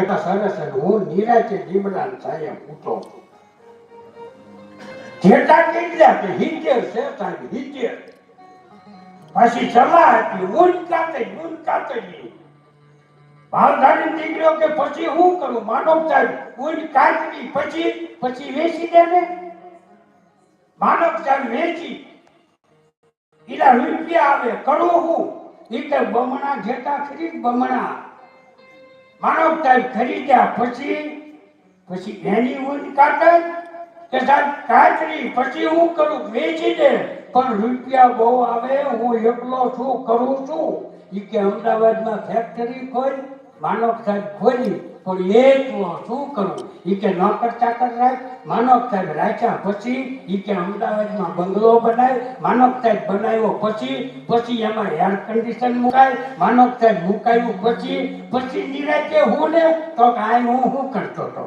એટલા સરસ હું નિરાચે લીમડા છાયા ઉઠો જેટા કેટલા કે હિતેર છે સાહેબ હિતેર પછી સલાહ આપી, ઊંચ કાતે ઊંચ કાતે ભાવધારી નીકળ્યો કે પછી હું કરું? માનવ સાહેબ, ઊંચ કાચની પછી પછી વેચી દે ને? માનવ સાહેબ વેચી. એના રૂપિયા આવે, કરું હું? એ કે બમણા જેટા ખરી બમણા. માનવ સાહેબ ખરીદ્યા પછી પછી એની ઊંચ કાતર કે સાહેબ કાચરી પછી હું કરું? વેચી દે પણ રૂપિયા બહુ આવે, હું એકલો છું કરું છું? એ કે અમદાવાદમાં ફેક્ટરી ખોલી માનવ સાહેબ ખોલી. પણ એકલો શું કરું ઈ કે નોકર ચાકર રાખ માનવ સાહેબ રાખ્યા પછી ઈ કે અમદાવાદમાં બંગલો બનાય, માનવ સાહેબ બનાવ્યો પછી પછી એમાં એર કન્ડિશન મુકાય, માનવ સાહેબ મુકાયું પછી પછી નિરાતે હું ને? તો કાંઈ હું શું કરતો હતો?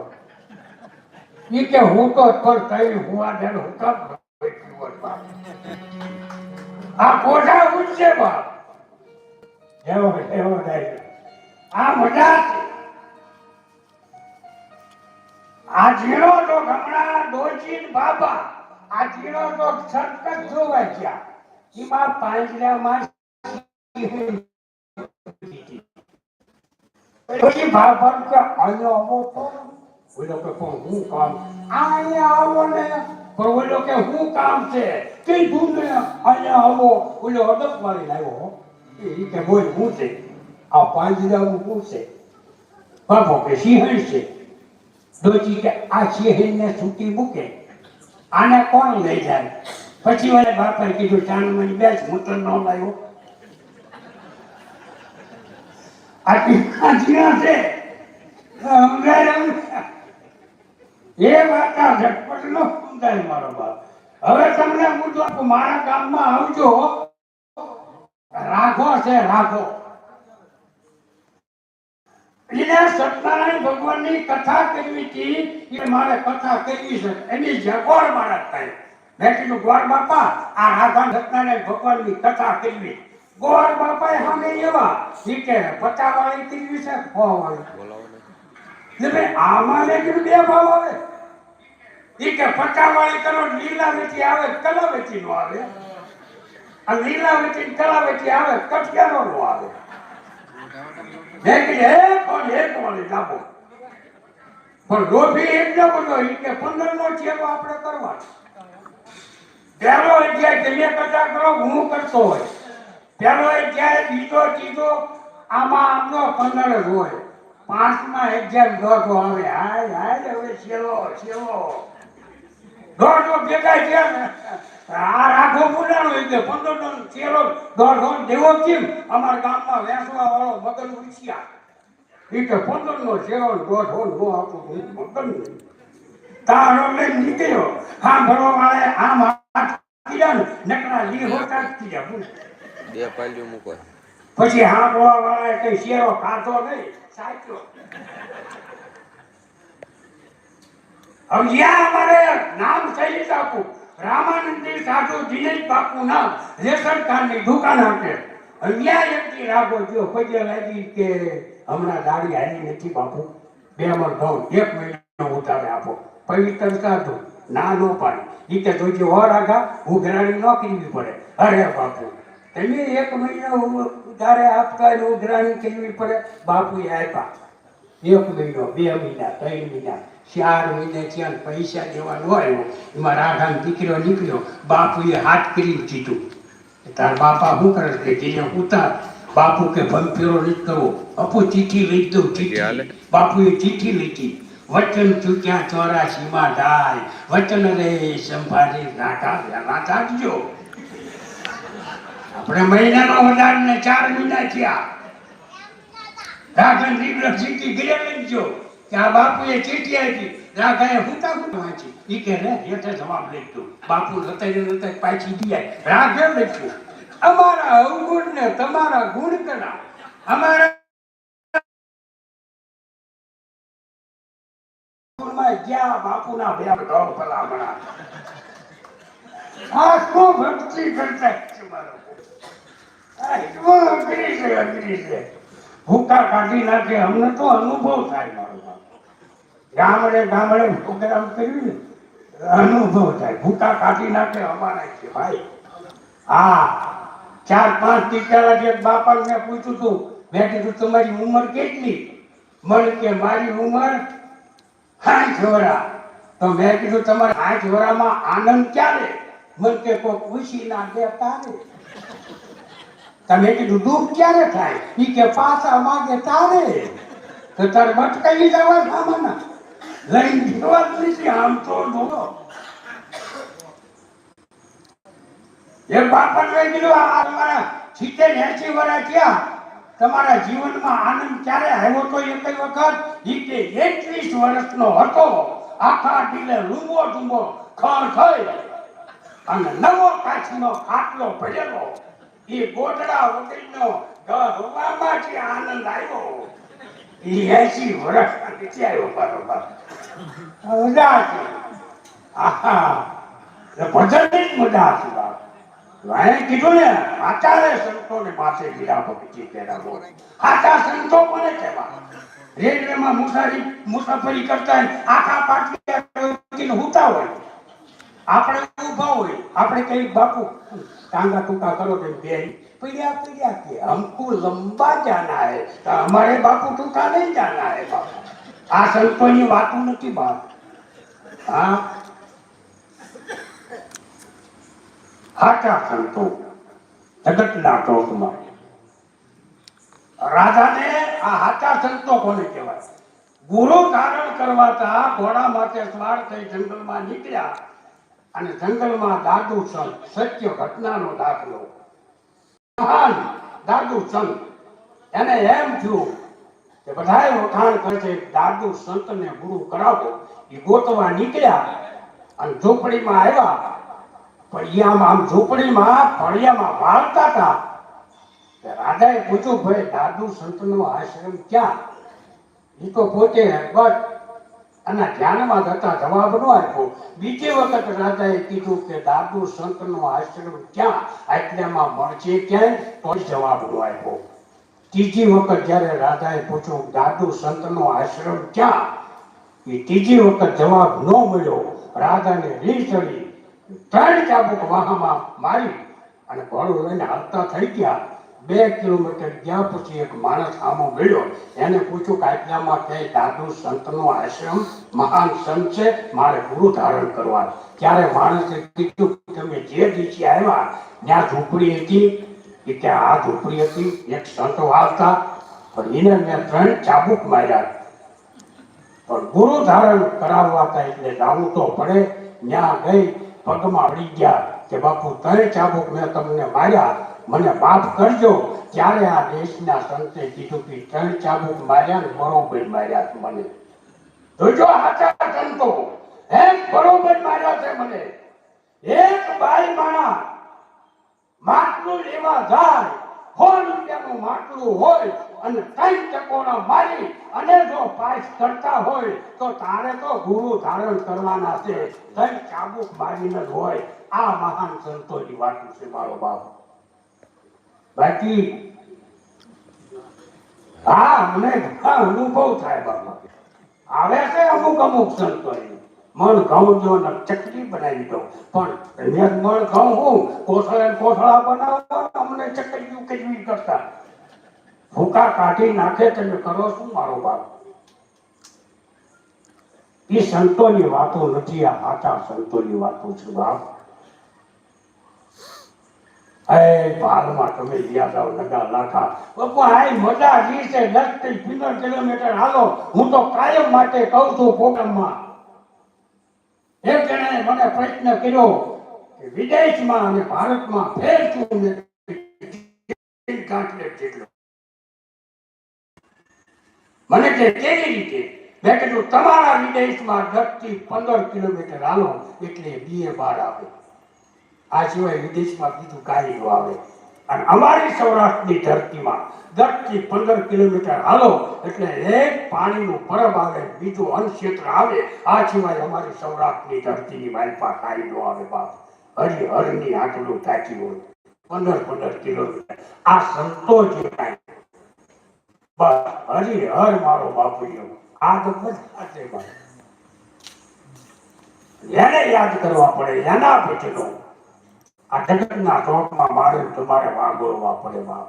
ઈ કે હું તો પર કઈ હુવા દેર હું કામ આ કોઠા ઉઠશે બાપ. એવો એવો ડાય આ મજા આ જીણો તો હમણાં ડોચીન બાબા આ જીણો તો સતત જોવા ગયા. એમાં પાંજરામાં પછી બાબા કે, અહીંયા આવો તો. ઓલો કે, પણ હું કામ અહીંયા આવો ને. પણ ઓલો કે, હું કામ છે? કીધું ને, અહીંયા આવો. ઓલો અડક મારી લાવ્યો એ કે બોલ, હું છે? આ પાંજરાનું હું છે? બાબો કે, સિંહણ છે. ડોચી કે, આ સિંહણને છૂટી મૂકે, આને કોણ લઈ જાય? પછી વાળે બાપાએ કીધું ચાંદમાં બેસ હું તો ન લાવ્યો. એ વાત ઝટપટ નો સમજાય મારો બાપ. હવે તમને હું તો મારા ગામમાં આવજો. રાખો છે, રાઘો. એને સત્યનારાયણ ભગવાનની કથા કરવી હતી એ મારે કથા કરવી છે. એની જગોળ મારા થાય. મેં કીધું ગોળ બાપા આ રાધા સત્યનારાયણ ભગવાનની કથા કરવી. ગોળ બાપાએ સામે એવા કે પચા વાળી કરવી છે સો વાળી એટલે આમાં મેં કીધું બે ભાવ આવે. એ કે પચા વાળી કરો, લીલા વેચી આવે, કલા વેચી નો આવે. આ લીલા વેચી કલા વેચી આવે કઠિયારો નો આવે. એક એક પણ લોભી એટલો બધો ઈ કે પંદર નો ચેલો આપણે કરવાનો. પહેલો કરો હું કરતો હોય. પહેલો અધ્યાય બીજો ત્રીજો, આમાં આમનો પંદર જ હોય. પાંચમાં અધ્યાય દોઢો આવે. હાય હાય, હવે છેલ્લો છેલ્લો. દોઢો ભેગા છે આ રાખો મુલાણો એટલે પંદર નો છેલ્લો દોઢો દેવો કેમ? અમારા ગામમાં વેસવા વાળો મગન ઉછિયા એ કે પંદર નો છેલ્લો દોઢો નો આવતો હું મગન તારો લઈને નીકળ્યો. હા ભરવા વાળે આમ હાથ કીધા નકરા લી હોતા કીધા બે પાલ્યું મૂકો. પછી હા ભરવા વાળા કઈ શેરો ખાતો નહીં સાચો. હવે જ્યાં અમારે નામ સહિત આપું. રામાનંદી સાધુ દિનેશ બાપુ નામ રેશન કાર્ડની દુકાન આપે અહીંયા એકથી રાગો જો પગે લાગી કે હમણાં દાડી હારી નથી બાપુ. બે મણ ભાવ એક મહિનો ઉતારે આપો. પવિત્ર સાધુ ના નો પાડી. એ કે જોજે હો રાગા ઉઘરાણી ન કરવી પડે. અરે બાપુ, તમે એક મહિનો ઉધારે આપતા ઉઘરાણી કરવી પડે? બાપુએ આપ્યા. એક મહિનો, બે મહિના, ત્રણ મહિના. ચાર મહિને ત્યાં પૈસા દેવાનો હોય એમાં રાધાનો દીકરો નીકળ્યો બાપુએ હાથ કરીને કીધું. તાર બાપા શું કરે કે જેને ઉતાર બાપુ કે ભંફેરો નથી કરવો. અપુ ચીઠી લઈ દઉં ચીઠી બાપુએ ચીઠી લીધી વચન ચૂક્યા ચોરાશીમાં ઢાય. વચન રે સંભાળી નાટા વેલા ચાલજો આપણે મહિનાનો વધારને ને ચાર મહિના થયા. રાઘન દીકરો ચીઠી ઘરે લખજો બાપુના બે ઢોળ ભલામણા આ શું ભક્તિ કરતા મારો અઘરી છે કાઢી નાખે, અમને તો અનુભવ થાય મારો. ગામડે ગામડે પ્રોગ્રામ કર્યું ને, અનુભવ થાય. ભૂકા કાઢી નાખે અમારા છે, ભાઈ. હા, ચાર, પાંચ ટીચરા જે બાપાને મેં પૂછ્યું હતું મેં કીધું, તમારી ઉંમર કેટલી? મને કે, મારી ઉંમર સાઠ વરા. તો મેં કીધું, તમારે સાઠ વરામાં આનંદ ક્યારે? મને કે, કોઈ ખુશી ના દે તારે તમે કીધું, દુઃખ ક્યારે થાય? એ કે, પાછા માગે તારે. તો તારે ભટકાઈ જવા સામાના લઈને જવા જ નથી આમ તો જોવો એ બાપા મેં કીધું, આ તમારા સિત્તેર એસી વર્ષ તમારા જીવનમાં આનંદ ક્યારે આવ્યો તો એક વખત? ઈ કે એકવીસ વર્ષનો હતો. આખા ઢીલે લૂંબો ડુંબો ખર થઈ અને નવો કાચનો ખાટલો ભરેલો. એ ગોટડા વગરનો ગરવામાં જે આનંદ આવ્યો. એ એસી વર્ષ નથી આવ્યો બરોબર મુસાફરી કરતા આખા પાટિયા હુતા હોય. આપણે ઊભા હોય, આપણે કઈ બાપુ, ટાંગા ટૂંકા કરો કે બે. પીડ્યા પીડ્યા કે, હમકો લંબા જાના હે. અમારે બાપુ ટૂંકા નહીં જાના હે, બાપુ. આ સંતોની વાતો નથી બાપ હા. હાચા સંતો. જગતના ટોકમાં. રાજાને આ હાચા સંતો કોને કહેવાય? ગુરુ ધારણ કરવાતા ઘોડા માટે સ્વાર થઈ જંગલમાં નીકળ્યા અને જંગલમાં દાદુ સંત, સત્ય ઘટનાનો દાખલો. મહાન દાદુ સંત. એને એમ થયું કે બધાએ વખાણ કરે છે, દાદુ, સંતને ગુરુ કરાવો. એ ગોતવા નીકળ્યા અને ઝૂંપડીમાં આવ્યા. ફળિયામાં આમ ઝૂંપડીમાં ફળિયામાં વાળતા હતા. રાધાએ પૂછ્યું, ભાઈ, દાદુ, સંતનો આશ્રમ ક્યાં? એ તો પોતે બટ અને ધ્યાનમાં જતા જવાબ ન આપ્યો. બીજી વખત રાજાએ કીધું કે, દાદુ, સંતનો આશ્રમ ક્યાં? આટલામાં મળશે ક્યાંય? તો જવાબ ન આપ્યો. ત્રીજી વખત જ્યારે રાધાએ પૂછ્યું, દાદુ, સંતનો આશ્રમ ક્યાં? એ ત્રીજી વખત જવાબ ન મળ્યો. રાધાને રીલ ચડી. ત્રણ ચાબુક વાહમાં મારી અને ઘોડું લઈને હાલતા થઈ ગયા. બે કિલોમીટર ગયા પછી એક માણસ આમો મળ્યો. એને પૂછ્યું કે આટલામાં ક્યાંય દાદુ, સંતનો આશ્રમ મહાન સંત છે? મારે ગુરુ ધારણ કરવા. ત્યારે માણસે કીધું તમે જે દિવસે આવ્યા, ત્યાં ઝૂંપડી હતી એ કે આ ઝૂંપડી હતી, એક સંતો વાળતા પણ એને મેં ત્રણ ચાબુક માર્યા. પણ ગુરુ ધારણ કરાવવા હતા એટલે જાવું તો પડે ત્યાં ગઈ, પગમાં અડી ગયા કે બાપુ, ત્રણ ચાબુક મેં તમને માર્યા. મને માફ કરજો, ત્યારે આ દેશના સંતે કીધું કે ત્રણ ચાબુક માર્યા ને બરોબર માર્યા મને. જોજો આચાર સંતો એમ બરોબર માર્યા છે મને એક બાઈ માણા માટલું લેવા જાય સો રૂપિયાનું હોય અને કઈ ચકોડા મારી અને જો પાસ કરતા હોય તો તારે તો ગુરુ ધારણ કરવાના છે. કઈ ચાબુક મારીને જ હોય. આ મહાન સંતોની વાત છે મારો બાપ. બાકી હા, મને ઘણા અનુભવ થાય બાબા આવે છે અમુક અમુક સંતો મણ ઘઉં જો ને ચટણી બનાવી દો પણ મણ ઘઉં હું કોથળા કોથળા બનાવતા અમને ચટણી કરતા. ભૂકા કાઢી નાખે તમે કરો શું મારો બાપ. એ સંતોની વાતો નથી, આ સાચા સંતોની વાતો છે, બાપ. એ ભાલમાં તમે ગયા જાવ લગા લાખા. બાપુ આ મજા જી છે, દસથી પંદર કિલોમીટર. હાલો, હું તો કાયમ માટે કહું છું પ્રોગ્રામમાં. એક જણાએ મને પ્રશ્ન કર્યો કે વિદેશમાં અને ભારતમાં ફેર છું મેં જેટલો મને કે કેવી રીતે? મેં કીધું, તમારા વિદેશમાં દસથી પંદર કિલોમીટર હાલો, એટલે બીએ બાર આવે. આ સિવાય વિદેશમાં બીજું કાંઈ ન આવે. અને અમારી સૌરાષ્ટ્રની ધરતીમાં દસથી પંદર કિલોમીટર હાલો, એટલે એક પાણીનું પરબ આવે, બીજું અન્નક્ષેત્ર આવે. આ સિવાય અમારી સૌરાષ્ટ્રની ધરતીની માલપા કાંઈ ન આવે, બાપ. હરિહરની આટલું તાકી હોય. પંદર પંદર કિલોમીટર. આ સંતો જે કાંઈ બસ હરી હર મારો બાપુ એવો. આ તો એને યાદ કરવા પડે, એના પછીનો. આ જગતના ચોકમાં મારે તમારે વાગોળવા પડે બાપ.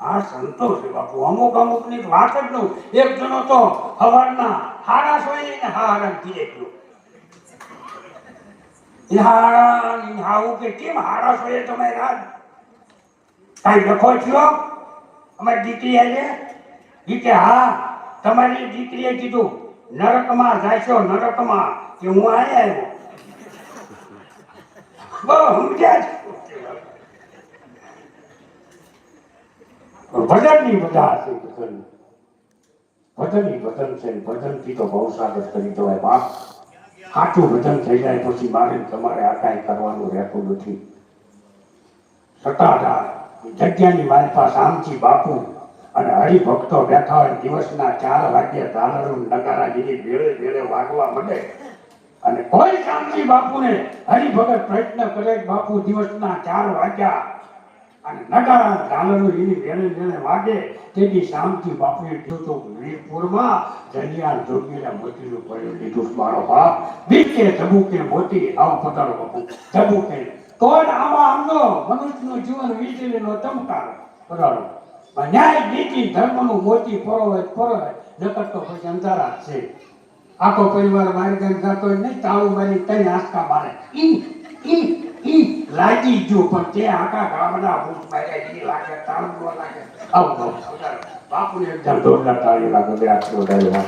આ સંતોષ બાપુ, અમુક અમુકની વાત જ નું એક જણો તો હવારના હારા સોઈ ને હારા ધીરે ગયો. હાડા હાવું કે કેમ હારા સોએ તમે રાજ કઈ લખો છો? અમારી દીકરી આજે એ કે હા, તમારી દીકરીએ કીધું, નરકમાં જાશો, નરકમાં. કે હું આયા આવ્યો? બહુ સમજ્યા ભજનની બધા હશે ભજન. ભજનની ભજન છે, ભજનથી તો બહુ સાગર કરી બાપ. સાચું ભજન થઈ જાય પછી મારે તમારે આ કાંઈ કરવાનું રહેતું નથી. સત્તાધાર જગ્યાની પાસે આમચી બાપુ અને હરિભક્તો બેઠા હોય દિવસના ચાર વાગ્યે ધાલરું નગારાગીરી ભેળે ભેળે વાગવા મળે અને કોઈ શાંતિ બાપુને હરિભગત પ્રયત્ન કરે બાપુ દિવસના ચાર વાગ્યા અને નગારા ઝાલરો એની ભેળે ભેળે વાગે તેથી શાંતિ બાપુએ કીધું તો, વીરપુરમાં જલિયાણ જોગીને મોતીનું પડ્યું દીધું મારો બાપ બીકે જબુકે મોતી, આવ પધારો બાપુ. જબુકે જ આમાં આમનો મનુષ્યનું જીવન વીજળીનો ચમકારો. પરાળો ન્યાય નીતિ ધર્મનું મોતી પરોવે પરોવે નકર તો પછી અંધારા છે. આખો પરિવાર મારી ગામ જતો નહીં તાળું મારી તઈ આંસકા મારે. ઈ ઈ ઈ લાગી ગયું, પણ તે આખા ગામના ભૂત માર્યા ઈ લાગે, તાળું લાગે. આવું બાપુને એકદમ દોડના તાળી લાગે, બે હાથ જોડાયેલા